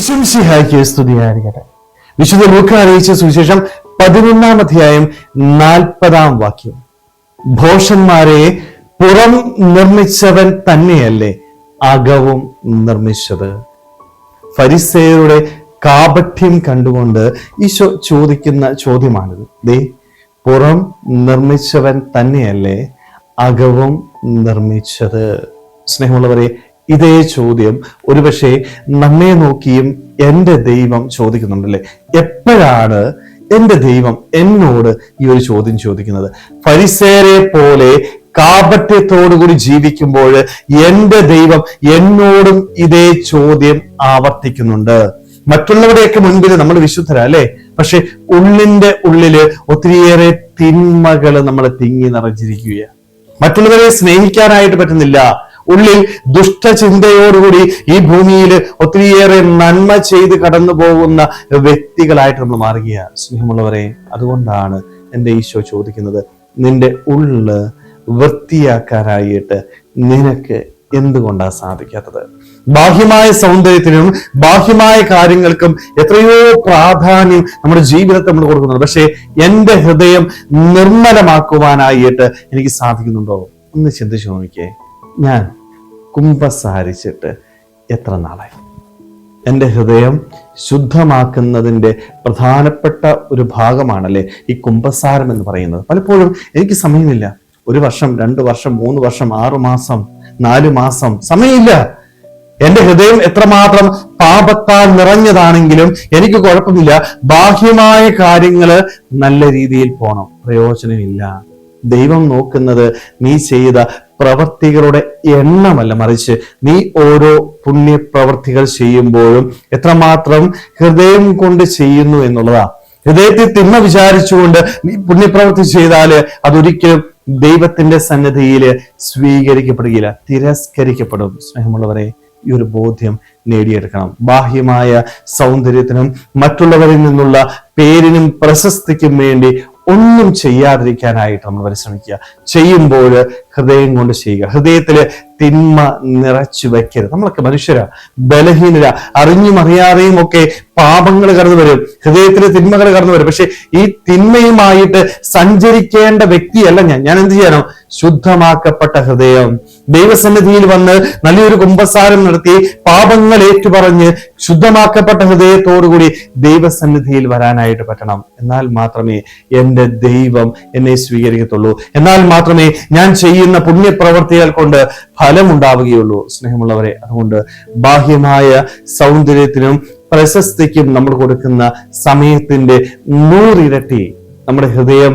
വിശംസിഹായ്ക്ക് സ്തുതിയായിരിക്കട്ടെ. വിശുദ്ധ ലൂക്ക അറിയിച്ച സുവിശേഷം പതിനൊന്നാം അധ്യായം നാൽപ്പതാം വാക്യം. ഭോഷന്മാരെ പുറം നിർമ്മിച്ചവൻ തന്നെയല്ലേ അകവും നിർമ്മിച്ചത്? ഫരിസേയരുടെ കാപഠ്യം കണ്ടുകൊണ്ട് ഈശോ ചോദിക്കുന്ന ചോദ്യമാണിത്. ദേ പുറം നിർമ്മിച്ചവൻ തന്നെയല്ലേ അകവും നിർമ്മിച്ചത്? സ്നേഹമുള്ളവരെ ഇതേ ചോദ്യം ഒരുപക്ഷെ നമ്മെ നോക്കിയും എന്റെ ദൈവം ചോദിക്കുന്നുണ്ടല്ലേ? എപ്പോഴാണ് എന്റെ ദൈവം എന്നോട് ഈ ഒരു ചോദ്യം ചോദിക്കുന്നത്? പരിസേരെ പോലെ കാപട്യത്തോടുകൂടി ജീവിക്കുമ്പോൾ എന്റെ ദൈവം എന്നോടും ഇതേ ചോദ്യം ആവർത്തിക്കുന്നുണ്ട്. മറ്റുള്ളവരുടെയൊക്കെ മുൻപിൽ നമ്മൾ വിശുദ്ധരാ അല്ലെ? പക്ഷെ ഉള്ളിന്റെ ഉള്ളിൽ ഒത്തിരിയേറെ തിന്മകൾ നമ്മൾ തിങ്ങി നിറഞ്ഞിരിക്കുകയാണ്. മറ്റുള്ളവരെ സ്നേഹിക്കാനായിട്ട് പറ്റുന്നില്ല. ഉള്ളിൽ ദുഷ്ടചിന്തയോടുകൂടി ഈ ഭൂമിയിൽ ഒത്തിരിയേറെ നന്മ ചെയ്ത് കടന്നു പോകുന്ന വ്യക്തികളായിട്ട് നമ്മൾ മാറുകയാണ്. സ്നേഹമുള്ളവരെ അതുകൊണ്ടാണ് എന്റെ ഈശോ ചോദിക്കുന്നത് നിന്റെ ഉള്ള് വൃത്തിയാക്കാനായിട്ട് നിനക്ക് എന്തുകൊണ്ടാണ് സാധിക്കാത്തത്? ബാഹ്യമായ സൗന്ദര്യത്തിനും ബാഹ്യമായ കാര്യങ്ങൾക്കും എത്രയോ പ്രാധാന്യം നമ്മുടെ ജീവിതത്തെ നമ്മൾ കൊടുക്കുന്നുണ്ട്. പക്ഷേ എന്റെ ഹൃദയം നിർമ്മലമാക്കുവാനായിട്ട് എനിക്ക് സാധിക്കുന്നുണ്ടോ? ഒന്ന് ചിന്തിച്ചു നോക്കിയേ ഞാൻ കുംഭസാരിച്ചിട്ട് എത്ര നാളായി? എന്റെ ഹൃദയം ശുദ്ധമാക്കുന്നതിന്റെ പ്രധാനപ്പെട്ട ഒരു ഭാഗമാണല്ലേ ഈ കുംഭസാരം എന്ന് പറയുന്നത്? പലപ്പോഴും എനിക്ക് സമയമില്ല. ഒരു വർഷം രണ്ട് വർഷം മൂന്ന് വർഷം ആറു മാസം നാല് മാസം സമയമില്ല. എന്റെ ഹൃദയം എത്രമാത്രം പാപത്താൽ നിറഞ്ഞതാണെങ്കിലും എനിക്ക് കുഴപ്പമില്ല. ബാഹ്യമായ കാര്യങ്ങൾ നല്ല രീതിയിൽ പോണം. പ്രയോജനമില്ല. ദൈവം നോക്കുന്നത് നീ ചെയ്ത പ്രവർത്തികളുടെ എണ്ണമല്ല മറിച്ച് നീ ഓരോ പുണ്യപ്രവർത്തികൾ ചെയ്യുമ്പോഴും എത്രമാത്രം ഹൃദയം കൊണ്ട് ചെയ്യുന്നു എന്നുള്ളതാ. ഹൃദയത്തിൽ തിന്മ വിചാരിച്ചുകൊണ്ട് നീ പുണ്യപ്രവർത്തി ചെയ്താൽ അതൊരിക്കലും ദൈവത്തിന്റെ സന്നദ്ധിയിൽ സ്വീകരിക്കപ്പെടുകയില്ല തിരസ്കരിക്കപ്പെടും. സ്നേഹമുള്ളവരെ ഈ ഒരു ബോധ്യം നേടിയെടുക്കണം. ബാഹ്യമായ സൗന്ദര്യത്തിനും മറ്റുള്ളവരിൽ നിന്നുള്ള പേരിനും പ്രശസ്തിക്കും വേണ്ടി ഒന്നും ചെയ്യാതിരിക്കാനായിട്ട് നമ്മൾ പരിശ്രമിക്കുക. ചെയ്യുമ്പോൾ ഹൃദയം കൊണ്ട് ചെയ്യുക. ഹൃദയത്തിൽ തിന്മ നിറച്ചു വയ്ക്കരുത്. നമ്മളൊക്കെ മനുഷ്യരാ ബലഹീനര അറിഞ്ഞും അറിയാതെയും ഒക്കെ പാപങ്ങൾ കടന്നു വരും. ഹൃദയത്തിലെ തിന്മകൾ കടന്നു വരും. പക്ഷെ ഈ തിന്മയുമായിട്ട് സഞ്ചരിക്കേണ്ട വ്യക്തിയല്ല ഞാൻ. ഞാൻ എന്ത് ചെയ്യണം ശുദ്ധമാക്കപ്പെട്ട ഹൃദയം. ദൈവസന്നിധിയിൽ വന്ന് നല്ലൊരു കുംഭസാരം നടത്തി പാപങ്ങൾ ഏറ്റുപറഞ്ഞ് ശുദ്ധമാക്കപ്പെട്ട ഹൃദയത്തോടുകൂടി ദൈവസന്നിധിയിൽ വരാനായിട്ട് പറ്റണം. എന്നാൽ മാത്രമേ എന്റെ ദൈവം എന്നെ സ്വീകരിക്കത്തുള്ളൂ. എന്നാൽ മാത്രമേ ഞാൻ ചെയ്യുന്ന പുണ്യപ്രവർത്തികൾ കൊണ്ട് ഫലം ഫലമുണ്ടാവുകയുള്ളൂ. സ്നേഹമുള്ളവരെ അതുകൊണ്ട് ബാഹ്യമായ സൗന്ദര്യത്തിനും പ്രശസ്തിക്കും നമ്മൾ കൊടുക്കുന്ന സമയത്തിന്റെ നൂറിരട്ടി നമ്മുടെ ഹൃദയം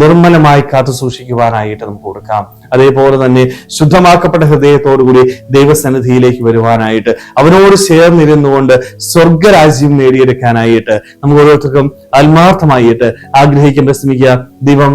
നിർമ്മലമായി കാത്തു സൂക്ഷിക്കുവാനായിട്ട് നമുക്ക് കൊടുക്കാം. അതേപോലെ തന്നെ ശുദ്ധമാക്കപ്പെട്ട ഹൃദയത്തോടുകൂടി ദൈവസന്നിധിയിലേക്ക് വരുവാനായിട്ട് അവനോട് ചേർന്നിരുന്നുകൊണ്ട് സ്വർഗരാജ്യം നേടിയെടുക്കാനായിട്ട് നമുക്ക് ഓരോരുത്തർക്കും ആത്മാർത്ഥമായിട്ട് ആഗ്രഹിക്കാൻ ശ്രമിക്കുക ദൈവം